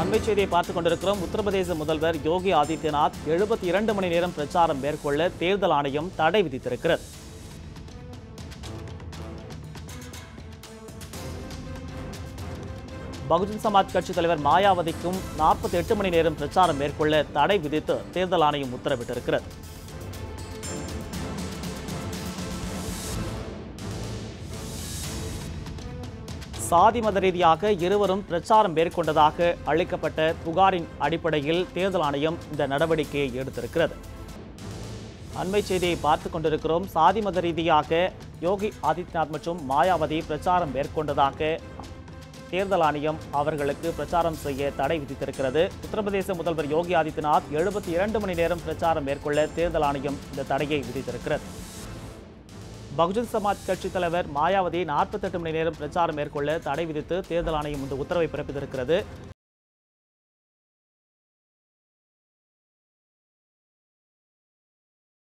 அண்மை செய்தியை பார்த்துக் கொண்டிருக்கிறோம். உத்தரப்பிரதேச முதல்வர் யோகி ஆதித்யநாத் எழுபத்தி இரண்டு மணி நேரம் பிரச்சாரம் மேற்கொள்ள தேர்தல் ஆணையம் தடை விதித்திருக்கிறது. பகுஜன் சமாஜ் கட்சி தலைவர் மாயாவதிக்கும் நாற்பத்தி எட்டு மணி நேரம் பிரச்சாரம் மேற்கொள்ள தடை விதித்து தேர்தல் ஆணையம் உத்தரவிட்டிருக்கிறது. சாதி மத ரீதியாக இருவரும் பிரச்சாரம் மேற்கொண்டதாக அளிக்கப்பட்ட புகாரின் அடிப்படையில் தேர்தல் ஆணையம் இந்த நடவடிக்கையை எடுத்திருக்கிறது. அண்மை செய்தியை பார்த்து கொண்டிருக்கிறோம். சாதி மத ரீதியாக யோகி ஆதித்யநாத் மற்றும் மாயாவதி பிரச்சாரம் மேற்கொண்டதாக தேர்தல் ஆணையம் அவர்களுக்கு பிரச்சாரம் செய்ய தடை விதித்திருக்கிறது. உத்தரப்பிரதேச முதல்வர் யோகி ஆதித்யநாத் எழுபத்தி இரண்டு மணி நேரம் பிரச்சாரம் மேற்கொள்ள தேர்தல் ஆணையம் இந்த தடையை விதித்திருக்கிறது. பகுஜன் சமாஜ் கட்சி தலைவர் மாயாவதி 48 மணி நேரம் பிரச்சாரம் மேற்கொள்ள தடை விதித்து தேர்தல் ஆணையம் இந்த உத்தரவை பிறப்பித்திருக்கிறது.